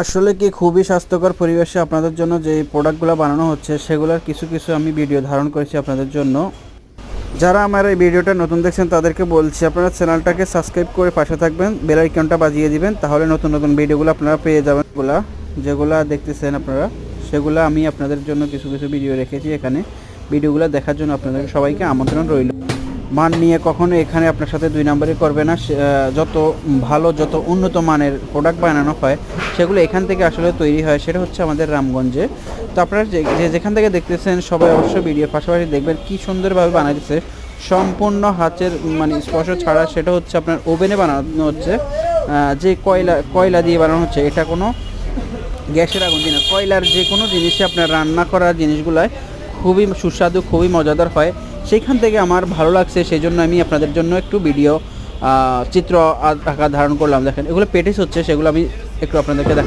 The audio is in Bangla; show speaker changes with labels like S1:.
S1: আসলে কি খুবই স্বাস্থ্যকর পরিবেশে আপনাদের জন্য যে প্রোডাক্টগুলো বানানো হচ্ছে, সেগুলোর কিছু কিছু আমি ভিডিও ধারণ করেছি আপনাদের জন্য। যারা আমার এই ভিডিওটা নতুন দেখছেন, তাদেরকে বলছি আপনারা চ্যানেলটাকে সাবস্ক্রাইব করে পাশে থাকবেন, বেল আইকনটা বাজিয়ে দিবেন, তাহলে নতুন নতুন ভিডিওগুলো আপনারা পেয়ে যাবেন। এগুলা যেগুলা দেখতেছেন আপনারা, সেগুলো আমি আপনাদের জন্য কিছু কিছু ভিডিও রেখেছি এখানে। ভিডিওগুলো দেখার জন্য আপনাদের সবাইকে আমন্ত্রণ রইল। মান নিয়ে কখনো এখানে আপনার সাথে দুই নম্বরই করবে না। যত ভালো, যত উন্নত মানের প্রোডাক্ট বানানো হয়, সেগুলো এখান থেকে আসলে তৈরি হয়। সেটা হচ্ছে আমাদের রামগঞ্জে। তো আপনারা যে যেখান থেকে দেখতেছেন, সবাই অবশ্যই ভিডিওর পাশাপাশি দেখবেন কি সুন্দরভাবে বানাইছে। সম্পূর্ণ হাতের মানে স্পর্শ ছাড়া সেটা হচ্ছে আপনার ওভেনে বানানো হচ্ছে। যে কয়লা কয়লা দিয়ে বানানো হচ্ছে, এটা কোনো গ্যাসের আগুন দিয়ে না। কয়লার যে কোনো জিনিসে আপনার রান্না করার জিনিসগুলায় খুবই সুস্বাদু, খুবই মজাদার হয়। সেইখান থেকে আমার ভালো লাগছে সেই জন্য আমি আপনাদের জন্য একটু ভিডিও চিত্র আঁকা ধারণ করলাম। দেখেন, এগুলো পেটিস হচ্ছে, সেগুলো আমি একটু আপনাদেরকে দেখাবো।